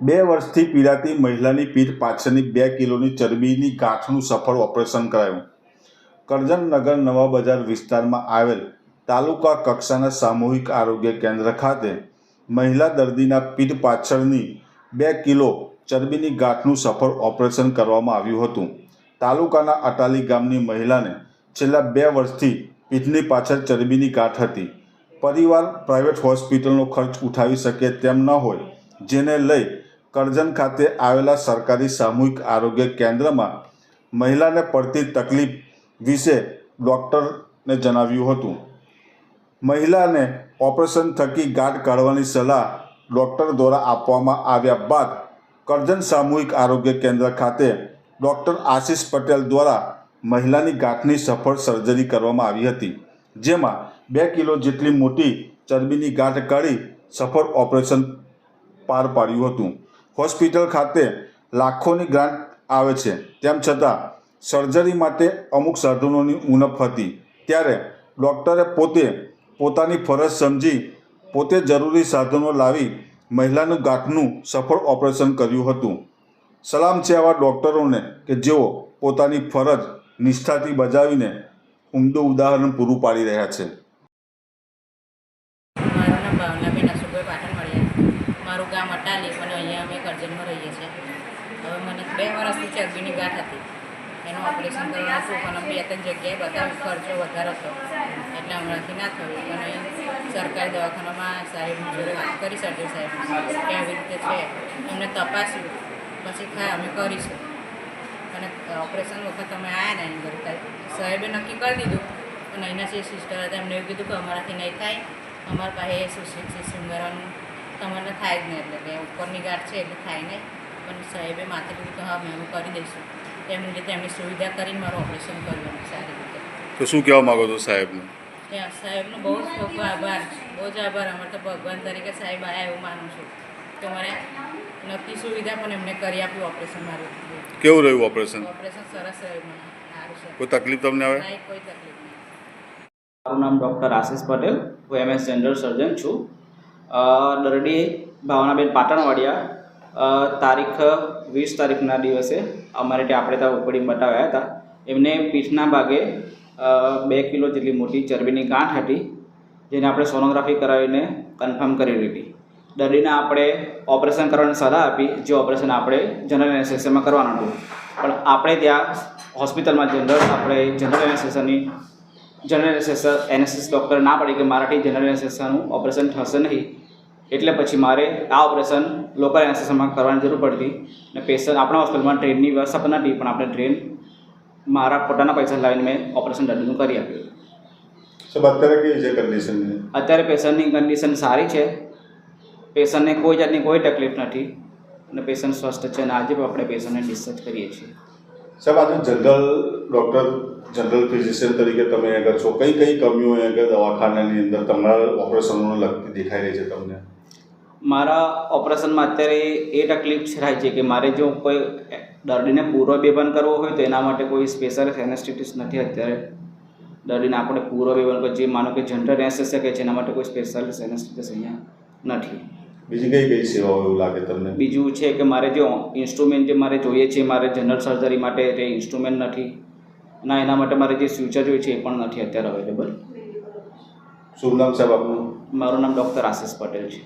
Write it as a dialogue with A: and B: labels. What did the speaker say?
A: બે વર્ષથી પીડાતી મહિલાની પીઠ પાછળની બે કિલોની ચરબીની ગાંઠનું સફળ ઓપરેશન કરાયું. કરજણનગર નવા બજાર વિસ્તારમાં આવેલ તાલુકા કક્ષાના સામૂહિક આરોગ્ય કેન્દ્ર ખાતે મહિલા દર્દીના પીઠ પાછળની બે કિલો ચરબીની ગાંઠનું સફળ ઓપરેશન કરવામાં આવ્યું હતું. તાલુકાના અટાલી ગામની મહિલાને છેલ્લા બે વર્ષથી પીઠની પાછળ ચરબીની ગાંઠ હતી. પરિવાર પ્રાઇવેટ હોસ્પિટલનો ખર્ચ ઉઠાવી શકે તેમ ન હોય, જેને લઈ કરજણ ખાતે આવેલા સરકારી સામૂહિક આરોગ્ય કેન્દ્રમાં મહિલાને પડતી તકલીફ વિશે ડૉક્ટરને જણાવ્યું હતું. મહિલાને ઓપરેશન થકી ગાંઠ કાઢવાની સલાહ ડૉક્ટર દ્વારા આપવામાં આવ્યા બાદ કરજણ સામૂહિક આરોગ્ય કેન્દ્ર ખાતે ડૉક્ટર આશિષ પટેલ દ્વારા મહિલાની ગાંઠની સફળ સર્જરી કરવામાં આવી હતી, જેમાં બે કિલો જેટલી મોટી ચરબીની ગાંઠ કાઢી સફળ ઓપરેશન પાર પાડ્યું હતું. હોસ્પિટલ ખાતે લાખોની ગ્રાન્ટ આવે છે. તેમ છતાં, સર્જરી માટે અમુક સાધનોની ઉણપ હતી. ત્યારે ડૉક્ટરે પોતે પોતાની ફરજ સમજી પોતે જરૂરી સાધનો લાવી મહિલાનું ગાંઠનું સફળ ઓપરેશન કર્યું હતું. સલામ છે આવા ડૉક્ટરોને કે જેઓ પોતાની ફરજ, નિષ્ઠાથી બજાવીને ઉમદું ઉદાહરણ પૂરું પાડી રહ્યા છે
B: મારું નામ ભાવનાબેન અશોકભાઈ પાટણ મળ્યા મારું ગામ અટાલી, પણ અહીંયા અમે કરજણમાં રહીએ છીએ. હવે મને બે વર્ષથી ચરબીની ગાંઠ હતી. એનું ઓપરેશન કરવાનું હતું, પણ બે ત્રણ જગ્યાએ બતાવ્યું ખર્ચો વધારો હતો એટલે હમણાંથી ના થયું. અને સરકારી દવાખાનામાં સાહેબની જોડે વાત કરી સર્જન સાહેબ કે આવી રીતે છે, એમને તપાસ્યું. પછી થાય અમે કરીશું. અને ઓપરેશન વખત અમે આવ્યા ને એની ઘરે. સાહેબે નક્કી કરી દીધું. અને અહીંના જે સિસ્ટર હતા એમને એવું કીધું કે અમારાથી નહીં થાય. અમારા પાસે સુશિક્ષિત શૃંગારવાનું તમારે થાય જ નહીં એટલે કે ઉપરની ગાંઠ છે એટલે થાય નહીં. પણ સાહેબે માથે કીધું કે હા મેં કરી દઈશું. તેમની રીતે એમની સુવિધા કરીને મારું ઓપરેશન કર્યું સારી રીતે.
A: તો શું કહેવા માગો છો સાહેબને?
B: ત્યાં સાહેબનો બહુ જ ખૂબ આભાર. બહુ જ આભાર. અમારે તો ભગવાન તરીકે સાહેબ આયા એવું માનું છું. કે મને નક્કી સુવિધા પણ એમને કરી આપ્યું ઓપરેશન મારું.
A: કેવું રહ્યું ઓપરેશન?
B: ઓપરેશન સરસ રહ્યું મને.
A: કોઈ તકલીફ તમને આવે?
B: કોઈ તકલીફ નહીં.
C: મારું નામ ડૉક્ટર આશિષ પટેલ. હું એમએસ જનરલ સર્જન છું. દરડી ભાવનાબેન પાટણવાડિયા. તારીખ વીસ તારીખના દિવસે અમારે ત્યાં આપણે ત્યાં ઉપડી બતાવ્યા હતા. એમને પીઠના ભાગે બે કિલો જેટલી મોટી ચરબીની ગાંઠ હતી, જેને આપણે સોનોગ્રાફી કરાવીને કન્ફર્મ કરી લીધી દર્દીને આપણે ઓપરેશન કરવાની સલાહ આપી, જે ઓપરેશન આપણે જનરલ એનેસ્થેસિયામાં કરવાનું હતું. પણ આપણે ત્યાં હોસ્પિટલમાં જનરલ, આપણે જનરલ એનેસ્થેસિયાની, જનરલ એનેસ્થેસિયા એનેસ્થેસિસ ડૉક્ટર ના પડી કે મારાથી જનરલ એનેસ્થેસિયાનું ઓપરેશન થશે નહીં. એટલે પછી મારે આ ઓપરેશન લોકલ એનેસ્થેસિયામાં કરવાની જરૂર પડતી. અને પેશન્ટ આપણા હોસ્પિટલમાં ટ્રેનની વ્યવસ્થા પણ નથી પણ આપણે ટ્રેન મારા પોતાના પૈસા લાવીને મેં ઓપરેશન દર્દીનું કરી આપ્યું.
A: સાહેબ અત્યારે કેવી છે કન્ડિશન
C: અત્યારે પેશન્ટની કન્ડિશન સારી છે. પેશન્ટને કોઈ જાતની કોઈ તકલીફ નથી. અને પેશન્ટ સ્વસ્થ છે અને આજે પણ આપણે પેશન્ટને ડિસ્ચાર્જ કરીએ છીએ.
A: સાહેબ આજે જનરલ ડૉક્ટર જનરલ ફિઝિશિયન તરીકે તમે આગળ છો કઈ કઈ કમીઓ આગળ દવાખાનાની અંદર તમારા ઓપરેશનોને લગતી દેખાઈ રહી છે તમને?
C: મારા ઓપરેશનમાં અત્યારે એ તકલીફ થાય છે કે મારે જો કોઈ દર્દીને પૂર્વ બેભાન કરવો હોય તો એના માટે કોઈ સ્પેશિયલ એનેસ્થેટિસ નથી અત્યારે. દર્દીને આપણે પૂર્વ બેભાન જે માનો કે જનરલ એનેસ્થેસિયા કહે છે એના માટે કોઈ સ્પેશિયલ એનેસ્થેટિસ અહીંયા નથી.
A: બીજી કઈ કઈ સેવાઓ એવું લાગે તમને?
C: બીજું છે કે મારે જો ઇન્સ્ટ્રુમેન્ટ જે મારે જોઈએ છે મારે જનરલ સર્જરી માટે તે ઇન્સ્ટ્રુમેન્ટ નથી. ના એના માટે મારે જે ફ્યુચર જોઈએ છે એ પણ નથી અત્યારે અવેલેબલ
A: શું નામ સાહેબ આપનું?
C: મારું નામ ડૉક્ટર આશિષ પટેલ છે.